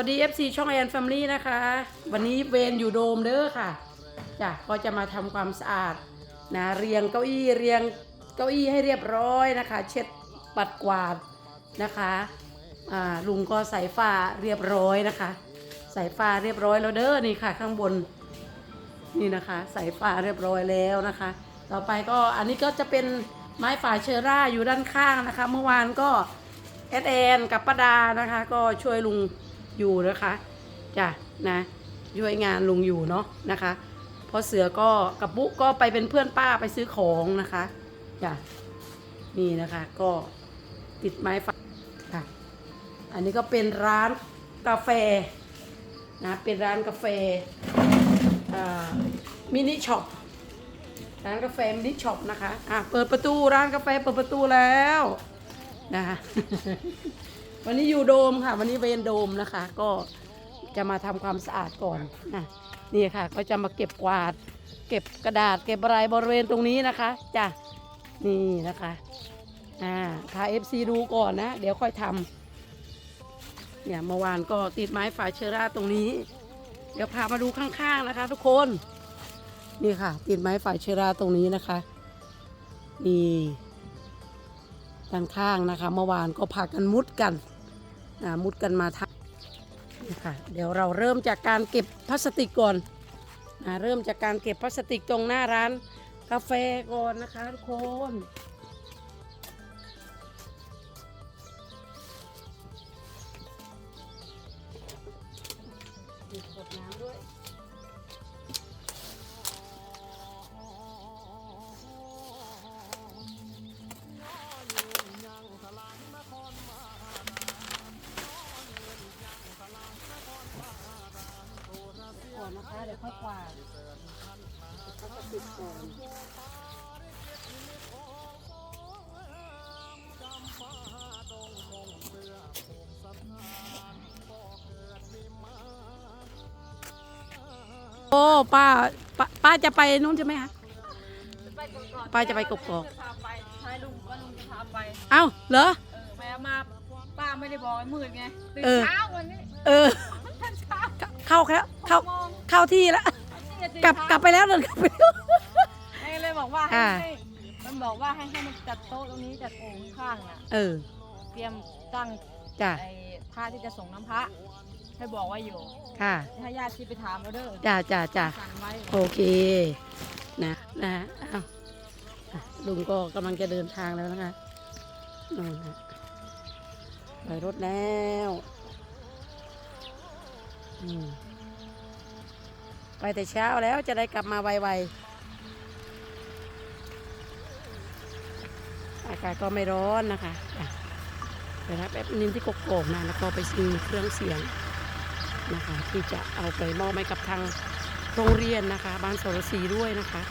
วัสดี FC ช่องแอนแฟมิลี่นะคะ วันนี้เวนอยู่โดมเด้อค่ะจ้ะก็จะมาทำความสะอาดนะเรียงเก้าอี้เรียงเก้าอี้ให้เรียบร้อยนะคะ เช็ดปัดกวาดนะคะอ่าลุงก็ใส่ฝ้าเรียบร้อยนะคะ ใส่ฝ้าเรียบร้อยแล้วเด้อนี่ค่ะ ข้างบนนี่นะคะ ใส่ฝ้าเรียบร้อยแล้วนะคะ ต่อไปก็อันนี้ก็จะเป็นไม้ฝาเชอร่าอยู่ด้านข้างนะคะ เมื่อวานก็เอสแอนกับป้าดานะคะ ก็ช่วยลุง อยู่นะคะจ้ะนะช่วยงานลุงอยู่เนาะนะคะพอเสือก็กับปุ๊ก็ไปเป็นเพื่อนป้าไปซื้อของนะคะจ้ะนี่นะคะก็ติดไม้ฝาค่ะอันนี้ก็เป็นร้านกาแฟนะเป็นร้านกาแฟมินิช็อปร้านกาแฟมินิช็อปนะคะอะเปิดประตูร้านกาแฟเปิดประตูแล้วนะคะ วันนี้อยู่โดมค่ะ วันนี้เวนโดมนะคะ ก็จะมาทำความสะอาดก่อนนะนี่ค่ะ ก็จะมาเก็บกวาด เก็บกระดาษเก็บอะไรบริเวณตรงนี้นะคะจ้ะนี่นะคะอ่าพาเอฟซีดูก่อนนะ เดี๋ยวค่อยทำเนี่ยเมื่อวานก็ติดไม้ฝาเชอร่าตรงนี้ เดี๋ยวพามาดูข้างๆนะคะ ทุกคนนี่ค่ะ ติดไม้ฝาเชอร่าตรงนี้นะคะนี่ด้านข้างนะคะ เมื่อวานก็พากันมุดกัน มุดกันมาทับนะคะเดี๋ยวเราเริ่มจากการเก็บพลาสติกก่อนนะเริ่มจากการเก็บพลาสติกตรงหน้าร้านกาแฟก่อนนะคะทุกคน อนนะคะเดี๋ยวค่อยกวาดพลาสติกก่อนโอ้ป้าป้าป้าจะไปนู้นใช่ไหมคะ ไปกอกป้าจะไปกกอกจะพาไปใช่ลุงว่าลุงจะพาไป เอ้าเหรอ เออแม่มาป้าไม่ได้บอกให้มืดไงตื่นเออ เช้าวันนี้เออตื่นเช้าเข้าแล้วเข้าหกโมง เข้าที่แล้วนี่ตื่นกลับเช้ากลับไปแล้วเดินกลับไปแล้วแม่เลยบอกว่าให้อ่า ให้มันบอกว่าให้ให้มันจัดโต๊ะตรงนี้จัดโอ่งข้างๆน่ะ เออเตรียมตั้งจ้ะไอ้ผ้าที่จะส่งน้ำพระ ให้บอกว่าอยู่ ค่ะให้ญาติที่ไปถามเอาเด้อจ้าจ้าจ้าสั่งไว้ โอเคนะนะฮะอ้าวอะลุงก็กำลังจะเดินทางแล้วนะคะนู่นฮะไปรถแล้วอืม ไปแต่เช้าแล้วจะได้กลับมาไวๆ อากาศก็ไม่ร้อนนะคะอะเดี๋ยวนะแป๊บนึงที่กกโกกนะแล้วก็ไปซื้อเครื่องเสียงนะคะ ที่จะเอาไปมอบให้กับทางโรงเรียนนะคะ บ้านสรศรีด้วยนะคะ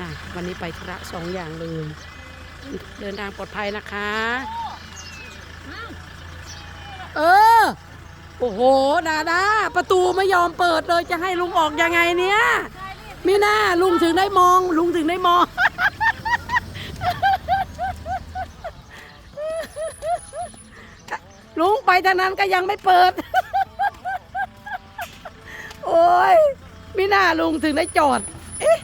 อะวันนี้ไปธุระสองอย่างเลยเดินทางปลอดภัยนะคะ เออ โอ้โหดาดาประตูไม่ยอมเปิดเลยจะให้ลุงออกยังไงเนี่ยไมิน่าลุงถึงได้มอง ลุงถึงได้มอง ลุงไปทางนั้นก็ยังไม่เปิด โอ้ยไมิน่าลุงถึงได้จอด เอ๊ะ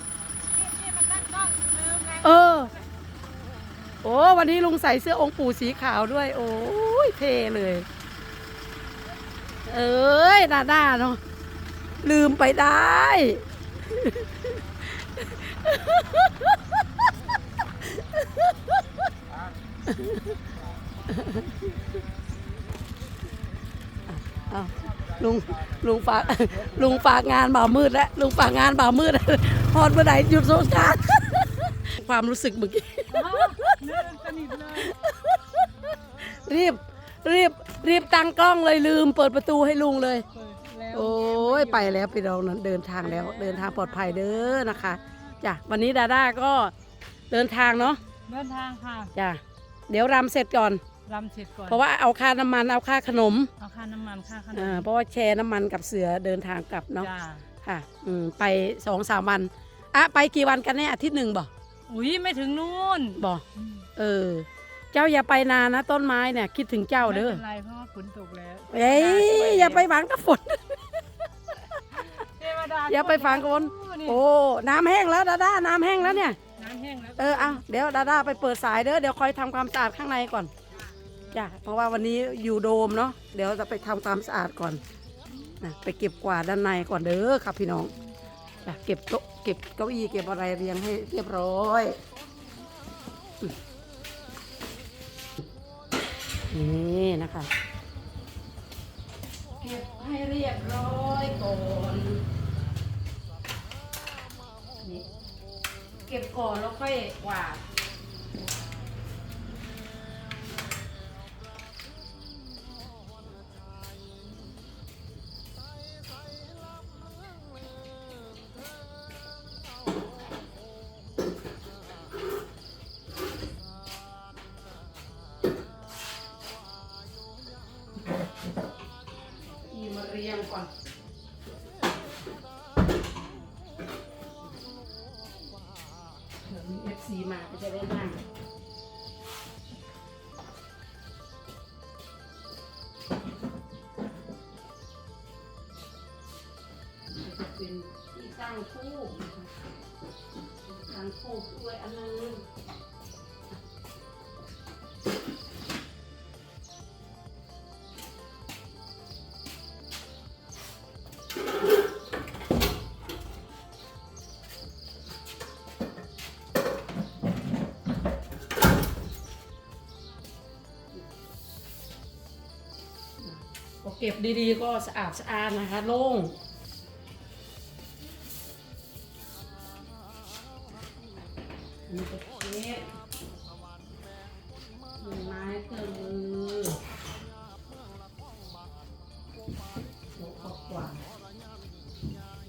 นี่มันตั้งกล้องลืมไงเออ โอ้วันนี้ลุงใส่เสื้อองค์ปู่สีขาวด้วย โอ้ยเท่เลย เอ้ยด้าด้าเนาะลืมไปได้อ้าวลุงลุงฝากลุงฝากงานบ่าวมืดแล้วลุงฝากงานบ่าวมืดพอดเมื่อไหร่หยุดสงกรารความรู้สึกเมื่อกี้เนื้อสนิทเลย รีบรีบ รีบตั้งกล้องเลยลืมเปิดประตูให้ลุงเลยเปิดแล้วโอ้ยไปแล้วพี่น้องนั้นเดินทางแล้ว เดินทางปลอดภัยเด้อนะคะจ้ะวันนี้ดาด้าก็เดินทางเนาะเดินทางค่ะจ้ะเดี๋ยวรำเสร็จก่อนรำเสร็จก่อนเพราะว่าเอาค่าน้ำมันเอาค่าขนมเอาค่าน้ำมันค่าขนอ่ามเพราะว่าแชร์น้ำมันกับเสือเดินทางกลับเนาะจ้าค่ะอืมไปสองสามวันอะไปกี่วันกันแน่อาทิตย์หนึ่งบ่อุ้ยไม่ถึงนู่นบ่เออ เจ้าอย่าไปนานนะ ต้นไม้เนี่ย คิดถึงเจ้าไม่เด้อเป็นไรเพราะว่าฝนตกแล้วเอ้ยอย่าไปฝังกับฝน เทวดาอย่าไปฝังกับฝนนี่โอ้ น้ำแห้งแล้วดาด้าน้ำแห้งแล้วเนี่ย น้ำแห้งแล้วเออเอาเดี๋ยวดาด้าไปเปิดสายเด้อเดี๋ยวคอยทำความสะอาดข้างในก่อนจ้ะเพราะว่าวันนี้อยู่โดมเนาะเดี๋ยวจะไปทำความสะอาดก่อนนะไปเก็บกวาดด้านในก่อนเด้อครับพี่น้องจ้ะเก็บโต๊ะเก็บเก้าอี้เก็บอะไรเรียงให้เรียบร้อยอืม นี่นะคะเก็บให้เรียบร้อยก่อนนี่เก็บก่อนแล้วค่อยกวาด มีเอฟซีมาก็จะได้นั่ง พอเก็บดีๆ ก็สะอาดสะอาดนะคะโล่งนี่ก็เช็ดมือไม้เครื่องมือโขอบกว่า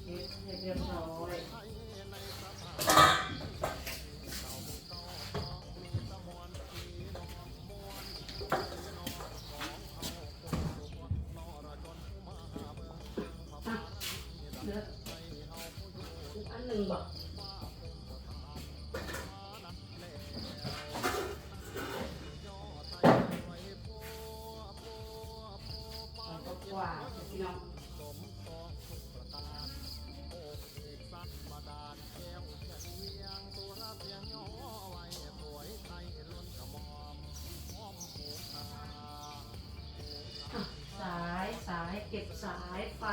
เก็บเรียบร้อย สายไฟ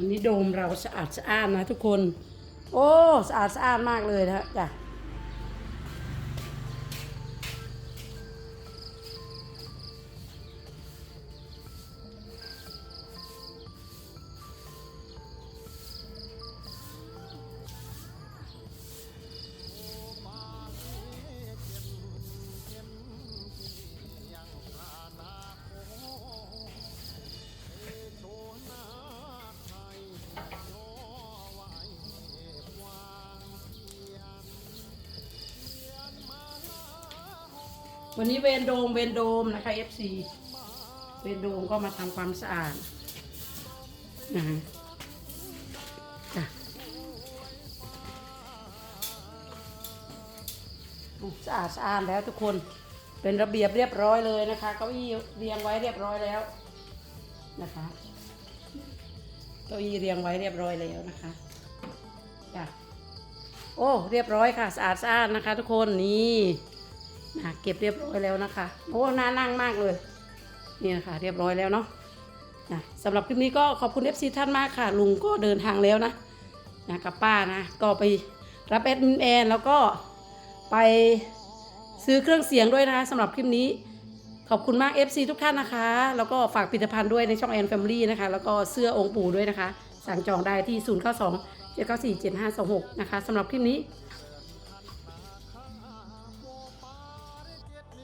วันนี้โดมเราสะอาดสะอ้านนะทุกคน โอ้ สะอาดสะอ้านมากเลยนะจ้ะ วันนี้เวนโดมเวนโดมนะคะ FC เวนโดมก็มาทำความสะอาดนะฮะจ้ะสะอาดสะอาดแล้วทุกคนเป็นระเบียบเรียบร้อยเลยนะคะเก้าอี้เรียงไว้เรียบร้อยแล้วนะคะเก้าอี้เรียงไว้เรียบร้อยแล้วนะคะจ้ะโอ้เรียบร้อยค่ะสะอาดสะอาดนะคะ ทุกคนนี่ นะเก็บเรียบร้อยแล้วนะคะโอ้น่านั่งมากเลยนี่นะคะเรียบร้อยแล้วเนาะนะสำหรับคลิปนี้ก็ขอบคุณ FC ท่านมากค่ะ ลุงก็เดินทางแล้วนะนะกับป้านะก็ไปรับแอดมินแอนแล้วก็ไปซื้อเครื่องเสียงด้วยนะคะสำหรับคลิปนี้ขอบคุณมาก FC ทุกท่านนะคะ แล้วก็ฝากผลิตภัณฑ์ด้วยในช่องแอนแฟมิลี่นะคะ แล้วก็เสื้อองค์ปู่ด้วยนะคะ สั่งจองได้ที่ 0 9 2 7 9 4 7 5 2 6 นะคะสำหรับคลิปนี้